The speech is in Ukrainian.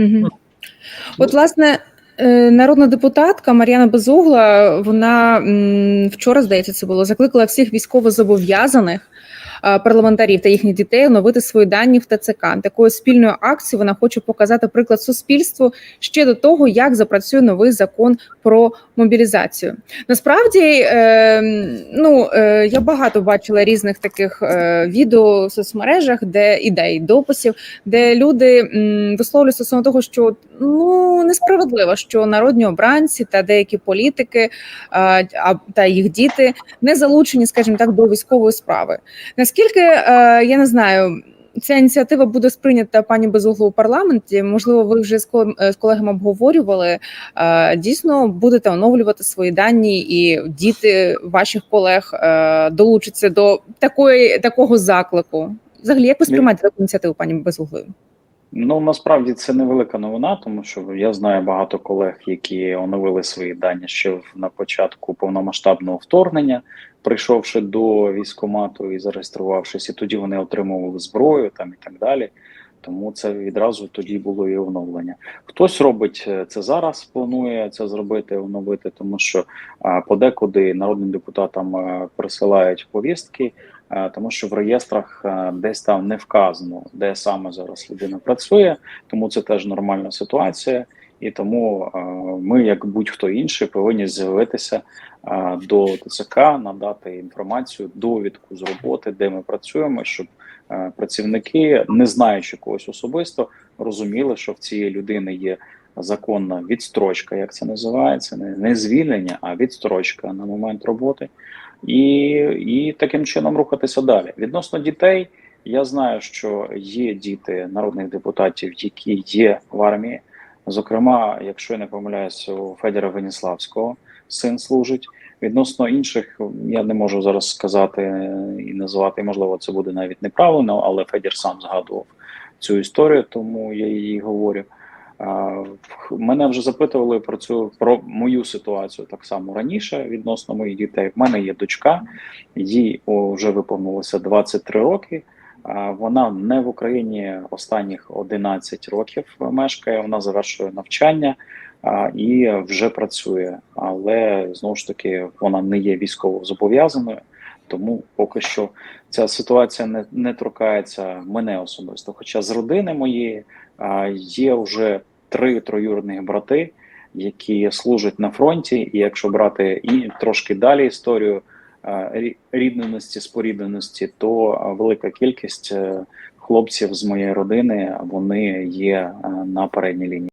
Мгм. От, власне, народна депутатка Мар'яна Безугла, вона вчора, здається, це було, закликала всіх військовозобов'язаних е, парламентарів та їхніх дітей оновити свої дані в ТЦК. Такою спільною акцією вона хоче показати приклад суспільству ще до того, як запрацює новий закон про мобілізацію. Насправді, е, ну е, я багато бачила різних таких е, відео в соцмережах, де ідей, дописів, де люди м, висловлюють стосовно того, що ну несправедливо, що народні обранці та деякі політики та їх діти не залучені, скажімо так, до військової справи. Наскільки е, я не знаю. Ця ініціатива буде сприйнята пані Безугло у парламенті. Можливо, ви вже з е, колегами обговорювали. Е, Дійсно, будете оновлювати свої дані, і діти ваших колег долучаться до такої такого заклику. Взагалі, як ви сприймаєте таку ініціативу, пані Безуглою? Ну насправді це невелика новина, тому що я знаю багато колег, які оновили свої дані ще на початку повномасштабного вторгнення, прийшовши до військомату і зареєструвавшись, і тоді вони отримували зброю там і так далі. Тому це відразу тоді було і оновлення. Хтось робить е, це зараз, планує це зробити, оновити, тому що а, подекуди народним депутатам е, присилають повістки, е, тому що в реєстрах е, десь там не вказано, де саме зараз людина працює, тому це теж нормальна ситуація. І тому ми, як будь-хто інший, повинні з'явитися до ТЦК, надати інформацію, довідку з роботи, де ми працюємо, щоб працівники, не знаючи когось особисто, розуміли, що в цієї людини є законна відстрочка, як це називається, не звільнення, а відстрочка на момент роботи, і, і таким чином рухатися далі. Відносно дітей, я знаю, що є діти народних депутатів, які є в армії. Зокрема, якщо я не помиляюся, у Федора Веніславського син служить. Відносно інших, я не можу зараз сказати і назвати, можливо, це буде навіть неправильно, але Федір сам згадував цю історію, тому я її говорю. Мене вже запитували про цю про мою ситуацію так само раніше відносно моїх дітей. В мене є дочка, їй вже виповнилося 23 роки. Вона не в Україні останніх 11 років мешкає. Вона завершує навчання і вже працює, але знову ж таки вона не є військово зобов'язаною. Тому поки що ця ситуація не, не торкається мене особисто. Хоча з родини моєї є вже три троюрідних брати, які служать на фронті, і якщо брати і трошки далі історію а, рідненості, спорідненості, то велика кількість е, хлопців з моєї родини вони є е, на передній лінії.